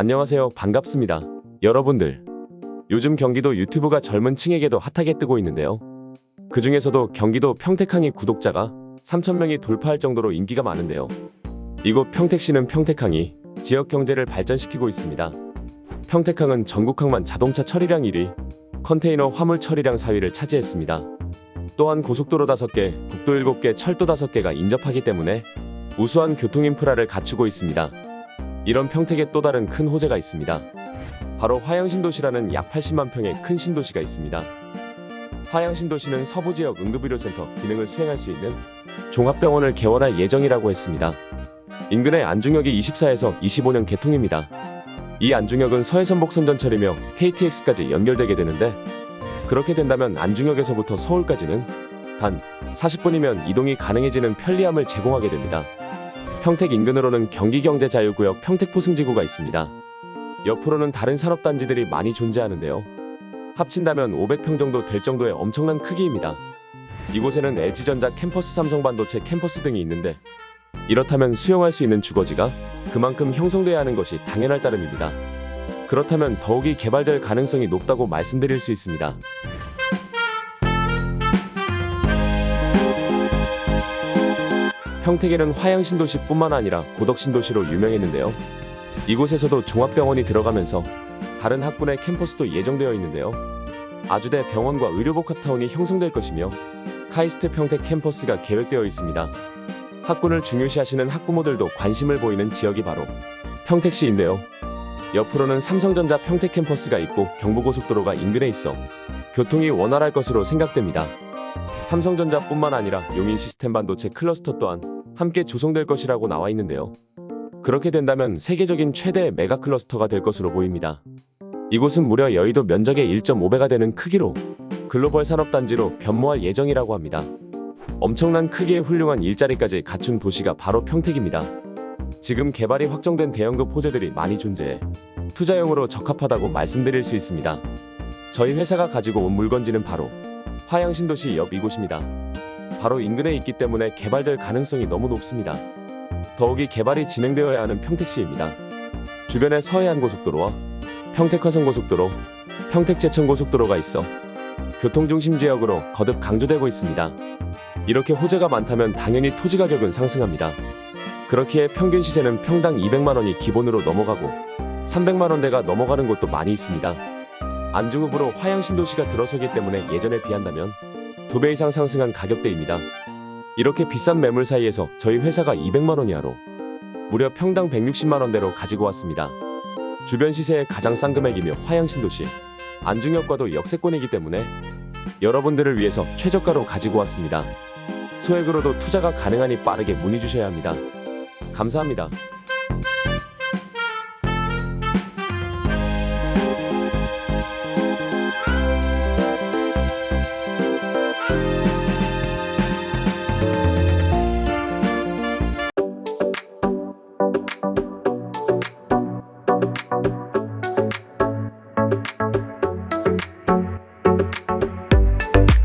안녕하세요. 반갑습니다. 여러분들. 요즘 경기도 유튜브가 젊은 층에게도 핫하게 뜨고 있는데요. 그 중에서도 경기도 평택항이 구독자가 3,000명이 돌파할 정도로 인기가 많은데요. 이곳 평택시는 평택항이 지역 경제를 발전시키고 있습니다. 평택항은 전국항만 자동차 처리량 1위, 컨테이너 화물 처리량 4위를 차지했습니다. 또한 고속도로 5개, 국도 7개, 철도 5개가 인접하기 때문에 우수한 교통 인프라를 갖추고 있습니다. 이런 평택에 또 다른 큰 호재가 있습니다. 바로 화양신도시라는 약 80만 평의 큰 신도시가 있습니다. 화양신도시는 서부 지역 응급의료센터 기능을 수행할 수 있는 종합병원을 개원할 예정이라고 했습니다. 인근의 안중역이 24에서 25년 개통입니다. 이 안중역은 서해전복선전철이며 KTX까지 연결되게 되는데 그렇게 된다면 안중역에서부터 서울까지는 단 40분이면 이동이 가능해지는 편리함을 제공하게 됩니다. 평택 인근으로는 경기경제자유구역 평택포승지구가 있습니다. 옆으로는 다른 산업단지들이 많이 존재하는데요. 합친다면 500평 정도 될 정도의 엄청난 크기입니다. 이곳에는 LG전자 캠퍼스 삼성반도체 캠퍼스 등이 있는데 이렇다면 수용할 수 있는 주거지가 그만큼 형성돼야 하는 것이 당연할 따름입니다. 그렇다면 더욱이 개발될 가능성이 높다고 말씀드릴 수 있습니다. 평택에는 화양신도시뿐만 아니라 고덕신도시로 유명했는데요. 이곳에서도 종합병원이 들어가면서 다른 학군의 캠퍼스도 예정되어 있는데요. 아주대 병원과 의료복합타운이 형성될 것이며 카이스트 평택 캠퍼스가 계획되어 있습니다. 학군을 중요시하시는 학부모들도 관심을 보이는 지역이 바로 평택시인데요. 옆으로는 삼성전자 평택 캠퍼스가 있고 경부고속도로가 인근에 있어 교통이 원활할 것으로 생각됩니다. 삼성전자뿐만 아니라 용인 시스템 반도체 클러스터 또한 함께 조성될 것이라고 나와 있는데요. 그렇게 된다면 세계적인 최대의 메가 클러스터가 될 것으로 보입니다. 이곳은 무려 여의도 면적의 1.5배가 되는 크기로 글로벌 산업단지로 변모할 예정이라고 합니다. 엄청난 크기의 훌륭한 일자리까지 갖춘 도시가 바로 평택입니다. 지금 개발이 확정된 대형급 호재들이 많이 존재해 투자용으로 적합하다고 말씀드릴 수 있습니다. 저희 회사가 가지고 온 물건지는 바로 화양신도시 옆 이곳입니다. 바로 인근에 있기 때문에 개발될 가능성이 너무 높습니다. 더욱이 개발이 진행되어야 하는 평택시입니다. 주변에 서해안 고속도로와 평택 화성 고속도로, 평택 제천 고속도로가 있어 교통중심 지역으로 거듭 강조되고 있습니다. 이렇게 호재가 많다면 당연히 토지 가격은 상승합니다. 그렇기에 평균 시세는 평당 200만원이 기본으로 넘어가고 300만원대가 넘어가는 곳도 많이 있습니다. 안중읍으로 화양 신도시가 들어서기 때문에 예전에 비한다면 2배 이상 상승한 가격대입니다. 이렇게 비싼 매물 사이에서 저희 회사가 200만원 이하로 무려 평당 160만원대로 가지고 왔습니다. 주변 시세의 가장 싼 금액이며 화양신도시 안중역과도 역세권이기 때문에 여러분들을 위해서 최저가로 가지고 왔습니다. 소액으로도 투자가 가능하니 빠르게 문의 주셔야 합니다. 감사합니다.